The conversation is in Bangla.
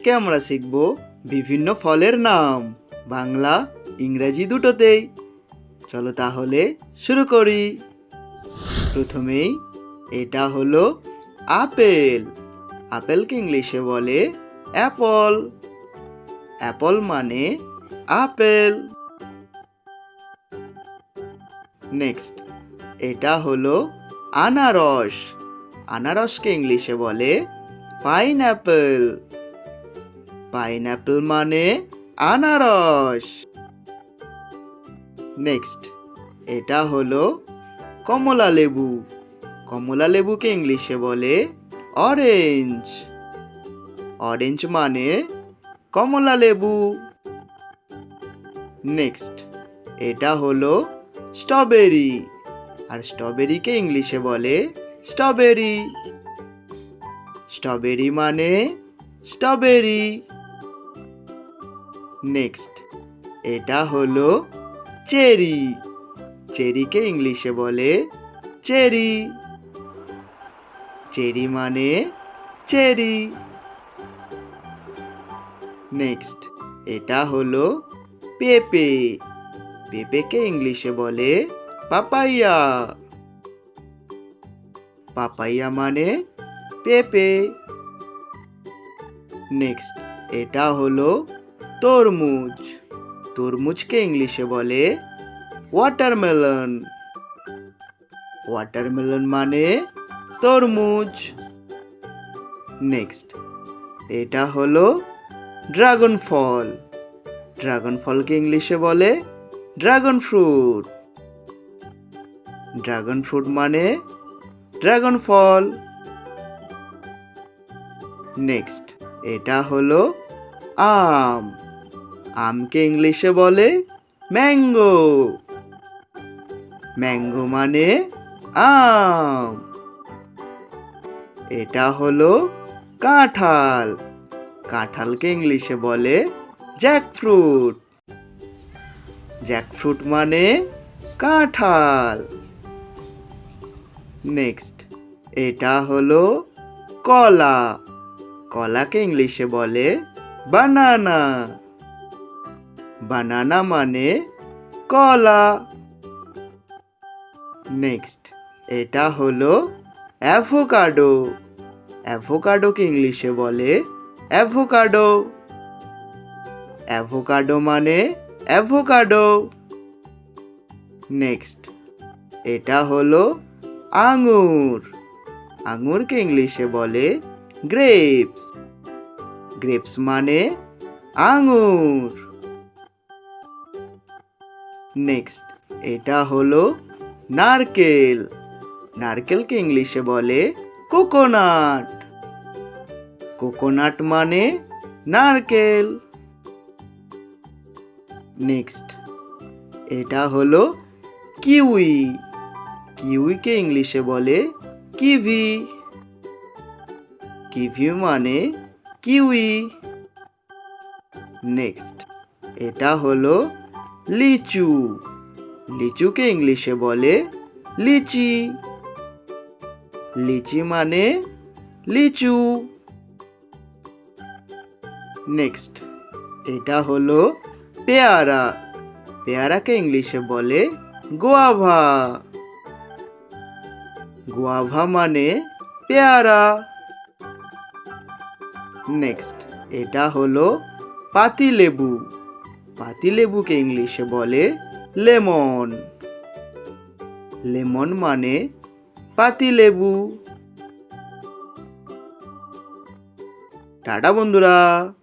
আজকে আমরা শিখব? বিভিন্ন ফলের নাম। বাংলা, ইংরেজি দুটোতেই। চলো তাহলে শুরু করি। প্রথমেই এটা হলো আপেল। আপেলকে ইংলিশে বলে? অ্যাপল। অ্যাপল মানে আপেল। নেক্সট, এটা হলো আনারস। আনারসকে ইংলিশে বলে? পাইনঅ্যাপেল। পাইনঅ্যাপেল মানে আনারস। নেক্সট এটা হলো কমলা লেবু। কমলা লেবুকে ইংলিশে বলে অরেঞ্জ অরেঞ্জ মানে কমলা লেবু। নেক্সট এটা হলো স্ট্রবেরি আর স্ট্রবেরিকে ইংলিশে বলে স্ট্রবেরি স্ট্রবেরি মানে স্ট্রবেরি নেক্সট এটা হলো চেরি। চেরিকে ইংলিশে বলে চেরি। চেরি মানে চেরি। নেক্সট এটা হলো পেঁপে। পেঁপেকে ইংলিশে বলে পাপাইয়া। পাপাইয়া মানে পেঁপে। নেক্সট এটা হলো তরমুজ। তরমুজকে ইংলিশে বলে ওয়াটারমেলন ওয়াটারমেলন মানে তরমুজ। নেক্সট এটা হলো ড্রাগন ফল ড্রাগন ফলকে ইংলিশে বলে ড্রাগন ফ্রুট ড্রাগন ফ্রুট মানে ড্রাগন ফল নেক্সট এটা হলো আম। আমকে ইংলিশে বলে ম্যাঙ্গো। ম্যাঙ্গো মানে আম। এটা হলো কাঁঠাল। কাঁঠালকে ইংলিশে বলে জ্যাকফ্রুট। জ্যাকফ্রুট মানে কাঁঠাল। নেক্সট, এটা হলো কলা। কলাকে ইংলিশে বলে বানানা। বানানা মানে কলা। নেক্সট এটা হলো অ্যাভোকাডো অ্যাভোকাডোকে ইংলিশে বলে অ্যাভোকাডো অ্যাভোকাডো মানে অ্যাভোকাডো নেক্সট এটা হলো আঙুর। আঙুরকে ইংলিশে বলে গ্রেপস গ্রেপস মানে আঙুর। নেক্সট এটা হলো নারকেল। নারকেলকে ইংলিশে বলে কোকোনাট। কোকোনাট মানে নারকেল। নেক্সট এটা হলো কিউই। কিউইকে ইংলিশে বলে কিভি। কিভি মানে কিউই। নেক্সট এটা হলো লিচু। লিচুকে ইংলিশে বলে লিচি। লিচি মানে লিচু। নেক্সট, এটা হলো পেয়ারা। পেয়ারাকে ইংলিশে বলে গোয়াভা। গোয়াভা মানে পেয়ারা। নেক্সট, এটা হলো পাতিলেবু। পাতিলেবুকে ইংলিশে বলে লেমন। লেমন মানে পাতিলেবু টাটা বন্ধুরা।